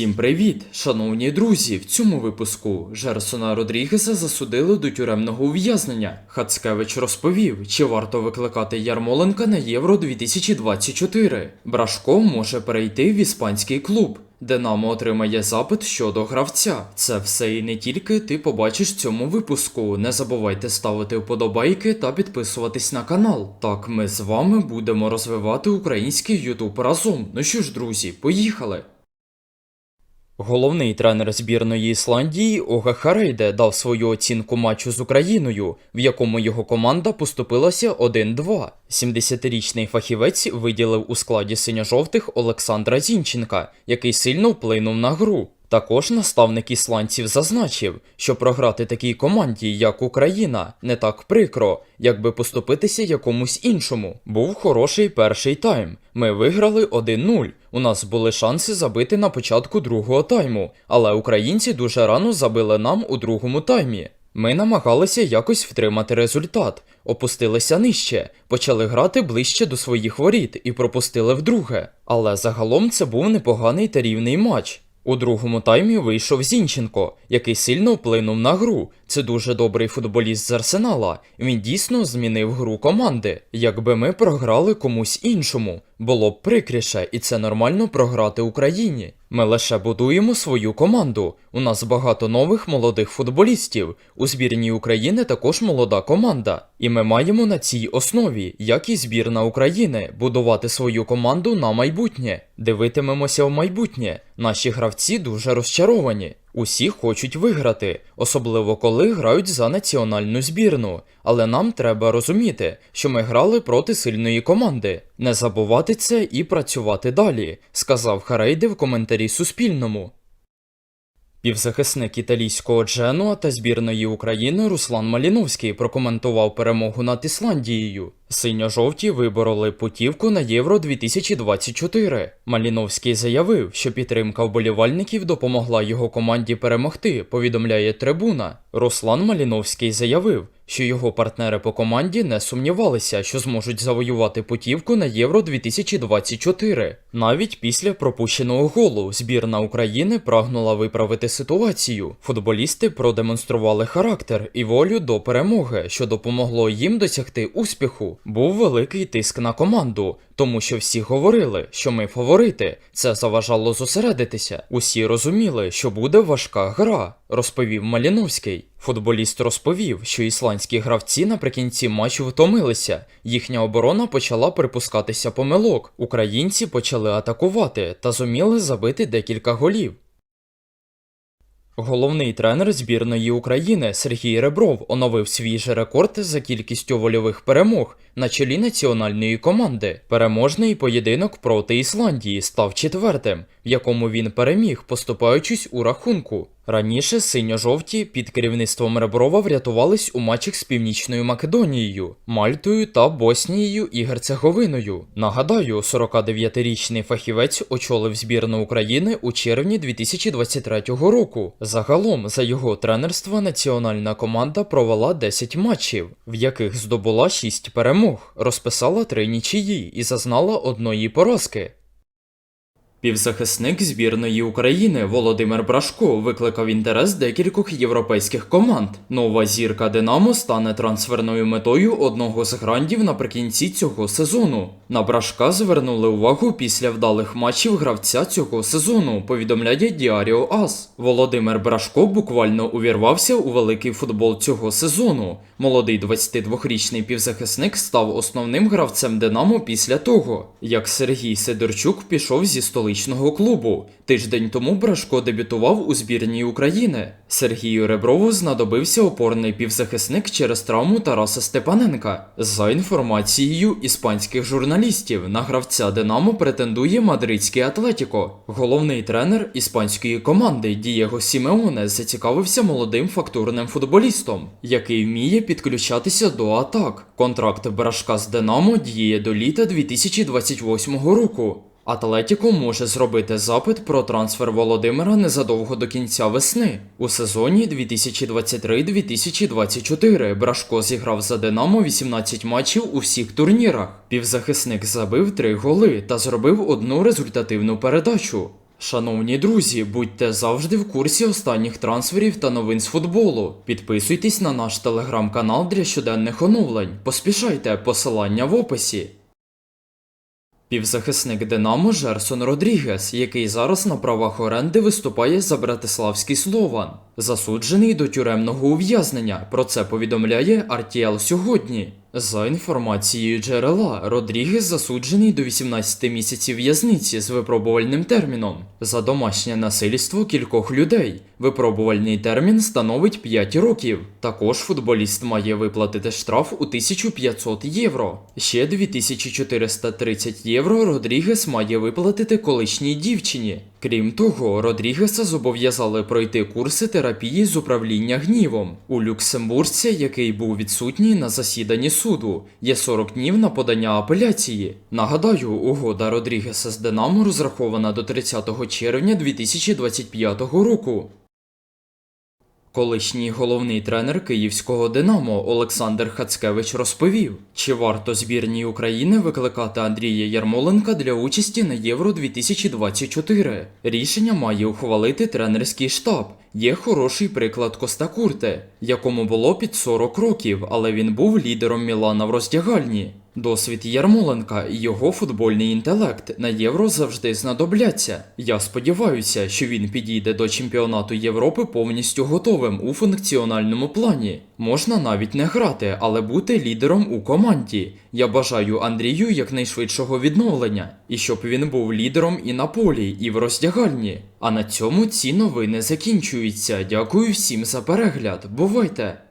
Всім привіт, шановні друзі! В цьому випуску Жерсона Родрігеса засудили до тюремного ув'язнення. Хацкевич розповів, чи варто викликати Ярмоленка на Євро 2024. Брашко може перейти в іспанський клуб. Динамо отримає запит щодо гравця. Це все і не тільки ти побачиш в цьому випуску. Не забувайте ставити вподобайки та підписуватись на канал. Так ми з вами будемо розвивати український Ютуб разом. Ну що ж, друзі, поїхали! Головний тренер збірної Ісландії Ога Харейде дав свою оцінку матчу з Україною, в якому його команда поступилася 1-2. 70-річний фахівець виділив у складі синьо-жовтих Олександра Зінченка, який сильно вплинув на гру. Також наставник ісландців зазначив, що програти такій команді, як Україна, не так прикро, якби поступитися якомусь іншому. Був хороший перший тайм. Ми виграли 1-0. У нас були шанси забити на початку другого тайму, але українці дуже рано забили нам у другому таймі. Ми намагалися якось втримати результат, опустилися нижче, почали грати ближче до своїх воріт і пропустили вдруге. Але загалом це був непоганий та рівний матч. У другому таймі вийшов Зінченко, який сильно вплинув на гру. Це дуже добрий футболіст з Арсенала. Він дійсно змінив гру команди. Якби ми програли комусь іншому, було б прикріше, і це нормально програти Україні. Ми лише будуємо свою команду. У нас багато нових молодих футболістів. У збірній України також молода команда. І ми маємо на цій основі, як і збірна України, будувати свою команду на майбутнє. Дивитимемося в майбутнє. Наші гравці дуже розчаровані. Усі хочуть виграти, особливо коли грають за національну збірну. Але нам треба розуміти, що ми грали проти сильної команди. Не забувати це і працювати далі, сказав Харейди в коментарі Суспільному. Півзахисник італійського Дженуа та збірної України Руслан Маліновський прокоментував перемогу над Ісландією. Синьо-жовті вибороли путівку на Євро 2024. Маліновський заявив, що підтримка вболівальників допомогла його команді перемогти, повідомляє трибуна. Руслан Маліновський заявив, що його партнери по команді не сумнівалися, що зможуть завоювати путівку на Євро 2024. Навіть після пропущеного голу збірна України прагнула виправити ситуацію. Футболісти продемонстрували характер і волю до перемоги, що допомогло їм досягти успіху. Був великий тиск на команду, тому що всі говорили, що ми фаворити. Це заважало зосередитися. Усі розуміли, що буде важка гра, розповів Маліновський. Футболіст розповів, що ісландські гравці наприкінці матчу втомилися. Їхня оборона почала припускатися помилок. Українці почали атакувати та зуміли забити декілька голів. Головний тренер збірної України Сергій Ребров оновив свій же рекорд за кількістю вольових перемог на чолі національної команди. Переможний поєдинок проти Ісландії став четвертим, в якому він переміг, поступаючись у рахунку. Раніше синьо-жовті під керівництвом Реброва врятувались у матчах з Північною Македонією, Мальтою та Боснією і Герцеговиною. Нагадаю, 49-річний фахівець очолив збірну України у червні 2023 року. Загалом, за його тренерства, національна команда провела 10 матчів, в яких здобула 6 перемог, розписала 3 нічиї і зазнала одної поразки. Півзахисник збірної України Володимир Брашко викликав інтерес декількох європейських команд. Нова зірка Динамо стане трансферною метою одного з грандів наприкінці цього сезону. На Брашка звернули увагу після вдалих матчів гравця цього сезону, повідомляє Діаріо Ас. Володимир Брашко буквально увірвався у великий футбол цього сезону. Молодий 22-річний півзахисник став основним гравцем Динамо після того, як Сергій Сидорчук пішов зі столичного клубу. Тиждень тому Брашко дебютував у збірній України. Сергію Реброву знадобився опорний півзахисник через травму Тараса Степаненка. За інформацією іспанських журналістів, на гравця Динамо претендує мадридський Атлетіко. Головний тренер іспанської команди Дієго Сімеоне зацікавився молодим фактурним футболістом, який вміє підключатися до атак. Контракт Брашка з Динамо діє до літа 2028 року. Атлетіко може зробити запит про трансфер Володимира незадовго до кінця весни. У сезоні 2023-2024 Брашко зіграв за Динамо 18 матчів у всіх турнірах. Півзахисник забив 3 голи та зробив одну результативну передачу. Шановні друзі, будьте завжди в курсі останніх трансферів та новин з футболу. Підписуйтесь на наш телеграм-канал для щоденних оновлень. Поспішайте, посилання в описі. Півзахисник Динамо Жерсон Родрігес, який зараз на правах оренди виступає за Братиславський Слован, засуджений до тюремного ув'язнення. Про це повідомляє RTL сьогодні. За інформацією джерела, Родрігес засуджений до 18 місяців в'язниці з випробувальним терміном за домашнє насильство кількох людей. Випробувальний термін становить 5 років. Також футболіст має виплатити штраф у 1500 євро. Ще 2430 євро Родрігес має виплатити колишній дівчині. Крім того, Родрігеса зобов'язали пройти курси терапії з управління гнівом. У люксембуржця, який був відсутній на засіданні суду, є 40 днів на подання апеляції. Нагадаю, угода Родрігеса з Динамо розрахована до 30 червня 2025 року. Колишній головний тренер київського Динамо Олександр Хацкевич розповів, чи варто збірній України викликати Андрія Ярмоленка для участі на Євро 2024. Рішення має ухвалити тренерський штаб. Є хороший приклад Коста Курте, якому було під 40 років, але він був лідером Мілана в роздягальні. Досвід Ярмоленка і його футбольний інтелект на євро завжди знадобляться. Я сподіваюся, що він підійде до чемпіонату Європи повністю готовим у функціональному плані. Можна навіть не грати, але бути лідером у команді. Я бажаю Андрію якнайшвидшого відновлення, і щоб він був лідером і на полі, і в роздягальні. А на цьому ці новини закінчуються. Дякую всім за перегляд. Бувайте!